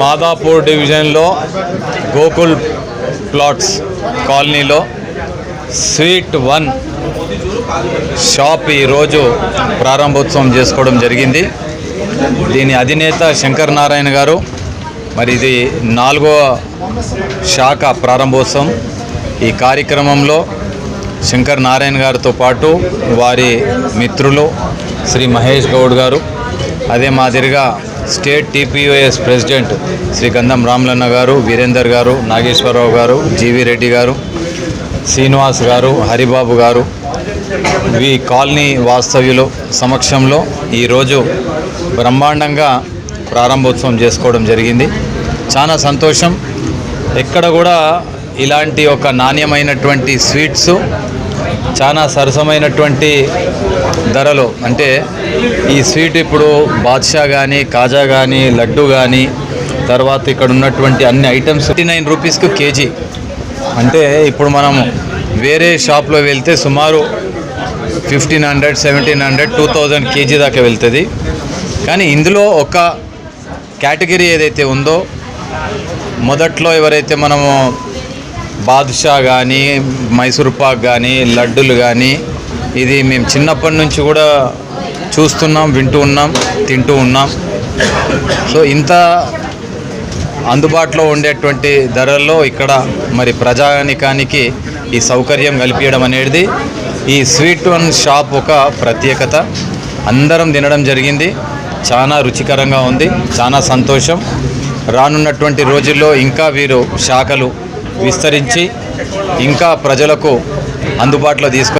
మాదాపూర్ డివిజన్లో గోకుల్ ప్లాట్స్ కాలనీలో sweet one shop ఈరోజు ప్రారంభోత్సవం చేసుకోవడం జరిగింది. దీని అధినేత శంకర్ నారాయణ గారు మరి ఇది నాలుగవ శాఖ ప్రారంభోత్సవం. ఈ కార్యక్రమంలో శంకర్ నారాయణ గారితో పాటు వారి మిత్రులు శ్రీ మహేష్ గౌడ్ గారు అదే మాదిరిగా స్టేట్ టీపీఓఎస్ ప్రెసిడెంట్ శ్రీ గంధం రామలన్న గారు వీరేందర్ గారు నాగేశ్వరరావు గారు జీవి రెడ్డి గారు శ్రీనివాస్ గారు హరిబాబు గారు. ఈ కాలనీ వాస్తవ్యులు సమక్షంలో ఈరోజు బ్రహ్మాండంగా ప్రారంభోత్సవం చేసుకోవడం జరిగింది. చాలా సంతోషం. ఎక్కడ కూడా ఇలాంటి ఒక నాణ్యమైనటువంటి స్వీట్స్ చాలా సరసమైనటువంటి ధరలు. అంటే ఈ స్వీట్ ఇప్పుడు బాద్షా కానీ కాజా కానీ లడ్డు కానీ తర్వాత ఇక్కడ ఉన్నటువంటి అన్ని ఐటమ్స్ ఫిఫ్టీ నైన్ రూపీస్కి కేజీ. అంటే ఇప్పుడు మనం వేరే షాప్లో వెళ్తే సుమారు fifteen hundred seventeen hundred two thousand KG దాకా వెళ్తుంది. కానీ ఇందులో ఒక కేటగిరీ ఏదైతే ఉందో మొదట్లో ఎవరైతే మనము బాదుషా కానీ మైసూర్ పాక్ కానీ లడ్డులు కానీ ఇది మేము చిన్నప్పటి నుంచి కూడా చూస్తున్నాం వింటూ ఉన్నాం తింటూ ఉన్నాం. సో ఇంత అందుబాటులో ఉండేటువంటి ధరల్లో ఇక్కడ మరి ప్రజానికానికి ఈ సౌకర్యం కల్పించడం అనేది ఈ స్వీట్ వన్ షాప్ ఒక ప్రత్యేకత. అందరం తినడం జరిగింది. చాలా రుచికరంగా ఉంది చాలా సంతోషం. రానున్నటువంటి రోజుల్లో ఇంకా వీరు శాఖలు విస్తరించి ఇంకా ప్రజలకు అందుబాటులో తీసుకు